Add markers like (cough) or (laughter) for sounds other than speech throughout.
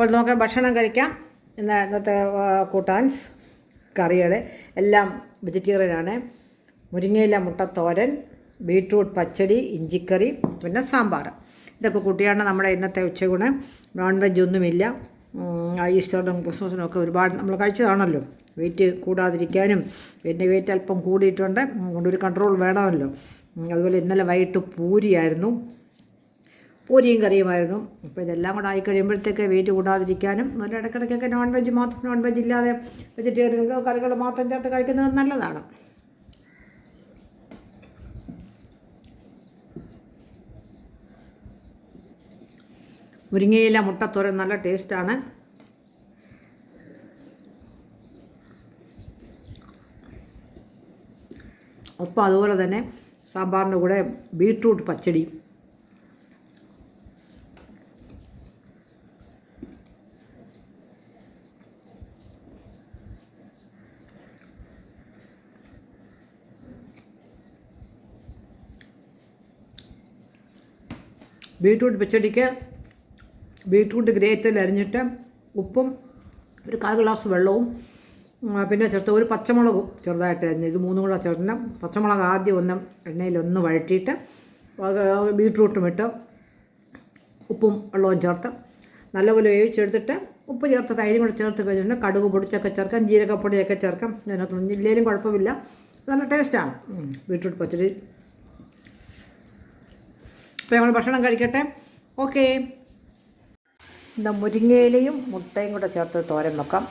അപ്പോൾ നമുക്ക് ഭക്ഷണം കഴിക്കാം. ഇന്ന് ഇന്നത്തെ കൂട്ടാൻസ് കറികൾ എല്ലാം വെജിറ്റേറിയനാണ്. മുരിങ്ങയില മുട്ടത്തോരൻ ബീട്രൂട്ട് പച്ചടി ഇഞ്ചിക്കറി പിന്നെ സാമ്പാർ. ഇതൊക്കെ കൂട്ടിയാണ് നമ്മുടെ ഇന്നത്തെ ഉച്ചയൂണ്. നോൺ വെജ് ഒന്നുമില്ല ഈസ്റ്ററിനും ക്രിസ്മസിനും ഒക്കെ ഒരുപാട് നമ്മൾ കഴിച്ചതാണല്ലോ. വെയിറ്റ് കൂടാതിരിക്കാനും എന്റെ വെയിറ്റ് അല്പം കൂടിയിട്ടുണ്ട്. അതുകൊണ്ട് ഒരു കൺട്രോൾ വേണമല്ലോ. അതുപോലെ ഇന്നലെ വൈകിട്ട് പൂരിയായിരുന്നു. പൂരിയും കറിയുമായിരുന്നു. അപ്പോൾ ഇതെല്ലാം കൂടെ ആയി കഴിയുമ്പോഴത്തേക്ക് വെയിറ്റ് കൂടാതിരിക്കാനും നല്ല ഇടയ്ക്കിടയ്ക്കൊക്കെ നോൺ വെജ് മാത്രം നോൺ വെജ് ഇല്ലാതെ വെജിറ്റേറിയൻ കറികൾ മാത്രം ചേർത്ത് കഴിക്കുന്നത് നല്ലതാണ്. മുരിങ്ങയില മുട്ടത്തോരൻ നല്ല ടേസ്റ്റാണ് ഒപ്പം അതുപോലെ തന്നെ സാമ്പാറിന്റെ കൂടെ ബീട്രൂട്ട് പച്ചടി. ബീട്രൂട്ട് പച്ചടിക്ക് ബീട്രൂട്ട് ഗ്രേറ്റിൽ അരിഞ്ഞിട്ട് ഉപ്പും ഒരു കാൽ ഗ്ലാസ് വെള്ളവും പിന്നെ ചേർത്ത് ഒരു പച്ചമുളകും ചെറുതായിട്ട് അരിഞ്ഞ്. ഇത് മൂന്നും കൂടെ ചേർത്തിട്ട് പച്ചമുളക് ആദ്യം ഒന്ന് എണ്ണയിൽ ഒന്ന് വഴറ്റിയിട്ട് ബീട്രൂട്ടും ഇട്ട് ഉപ്പും വെള്ളവും ചേർത്ത് നല്ലപോലെ വേവിച്ചെടുത്തിട്ട് ഉപ്പ് ചേർത്ത് തൈരും കൂടെ ചേർത്ത് കഴിഞ്ഞിട്ട് കടുക് പൊടിച്ചൊക്കെ ചേർക്കാം ജീരകപ്പൊടിയൊക്കെ ചേർക്കാം. അതിനകത്തൊന്നും ഇല്ലേലും കുഴപ്പമില്ല. നല്ല ടേസ്റ്റാണ് ബീട്രൂട്ട് പച്ചടി അപ്പോൾ നമ്മൾ ഭക്ഷണം കഴിക്കട്ടെ? ഓക്കേ എന്താ മുരിങ്ങയിലയും മുട്ടയും കൂടെ ചേർത്ത് തോരൻ വെക്കാം.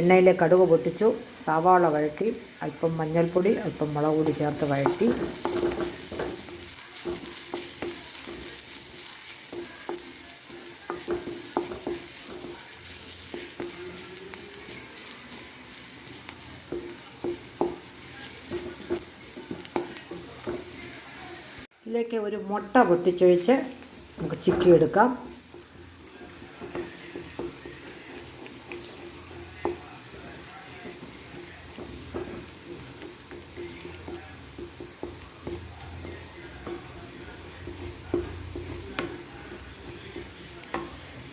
എണ്ണയിലെ കടുക് പൊട്ടിച്ചു. സവാള വഴറ്റി. അല്പം മഞ്ഞൾപ്പൊടി അല്പം മുളക് പൊടി ചേർത്ത് വഴറ്റി. ഇതിലേക്ക് ഒരു മുട്ട പൊട്ടിച്ചൊഴിച്ച് നമുക്ക് ചിക്കി എടുക്കാം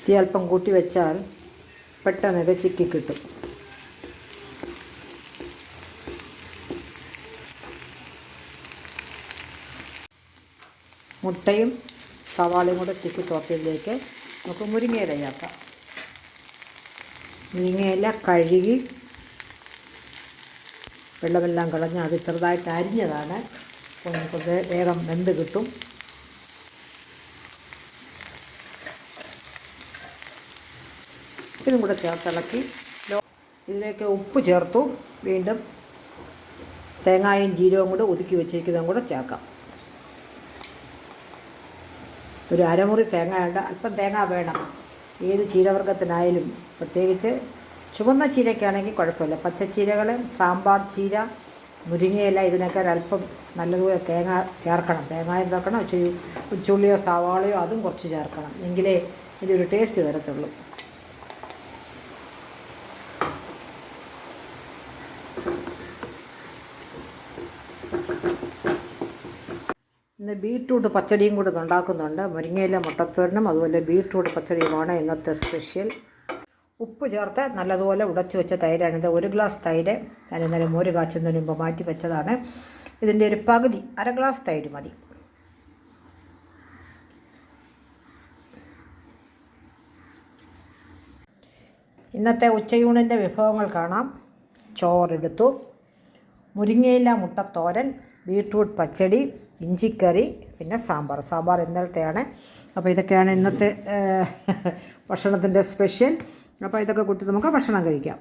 തീ അല്പം കൂട്ടി വെച്ചാൽ പെട്ടെന്ന് ഇത് ചിക്കി കിട്ടും മുട്ടയും സവാളയും കൂടെ ചിക്കി തോട്ടയിലേക്ക് നമുക്ക് മുരിങ്ങയില ചേർക്കാം. മുരിങ്ങയില കഴുകി വെള്ളമെല്ലാം കളഞ്ഞ് അത് ചെറുതായിട്ട് അരിഞ്ഞതാണ്. നമുക്ക് വേഗം വെന്ത് കിട്ടും. ഇതും കൂടെ ചേർത്തിളക്കി ഇതിലേക്ക് ഉപ്പ് ചേർത്തു. വീണ്ടും തേങ്ങായും ജീരകവും കൂടെ ഒതുക്കി വെച്ചിരിക്കുന്നതും കൂടെ ചേർക്കാം. ഒരു അരമുറി തേങ്ങ ഉണ്ട് അല്പം തേങ്ങ വേണം. ഏത് ചീരവർഗത്തിനായാലും പ്രത്യേകിച്ച് ചുവന്ന ചീരയ്ക്കാണെങ്കിൽ കുഴപ്പമില്ല. പച്ചച്ചീരകൾ സാമ്പാർ ചീര മുരിങ്ങയില ഇതിനൊക്കെ ഒരല്പം നല്ലതുപോലെ തേങ്ങ ചേർക്കണം. തേങ്ങ എന്താക്കണം ഇച്ചിരി ഉച്ചുള്ളിയോ സവാളയോ അതും കുറച്ച് ചേർക്കണം. എങ്കിലേ ഇതൊരു ടേസ്റ്റ് വരത്തുള്ളൂ. ഇന്ന് ബീട്രൂട്ട് പച്ചടിയും കൂടെ ഉണ്ടാക്കുന്നുണ്ട്. മുരിങ്ങയില മുട്ടത്തോരനും അതുപോലെ ബീട്രൂട്ട് പച്ചടിയുമാണ് ഇന്നത്തെ സ്പെഷ്യൽ. ഉപ്പ് ചേർത്ത് നല്ലതുപോലെ ഉടച്ചു വെച്ച തൈരാണിത് ഒരു ഗ്ലാസ് തൈര് ഞാൻ ഇന്നലെ മോര് കാച്ചുന്നതിന് മുമ്പ് മാറ്റി വെച്ചതാണ്. ഇതിന്റെ ഒരു പകുതി അര ഗ്ലാസ് തൈര് മതി. ഇന്നത്തെ ഉച്ചയൂണിന്റെ വിഭവങ്ങൾ കാണാം. ചോറെടുത്തു. മുരിങ്ങയില മുട്ടത്തോരൻ ബീട്രൂട്ട് പച്ചടി ഇഞ്ചിക്കറി പിന്നെ സാമ്പാർ. സാമ്പാർ ഇന്നലത്തെയാണ്. അപ്പോൾ ഇതൊക്കെയാണ് ഇന്നത്തെ (laughs) ഭക്ഷണത്തിന്റെ സ്പെഷ്യൽ. അപ്പോൾ ഇതൊക്കെ കൂട്ടി നമുക്ക് ഭക്ഷണം കഴിക്കാം.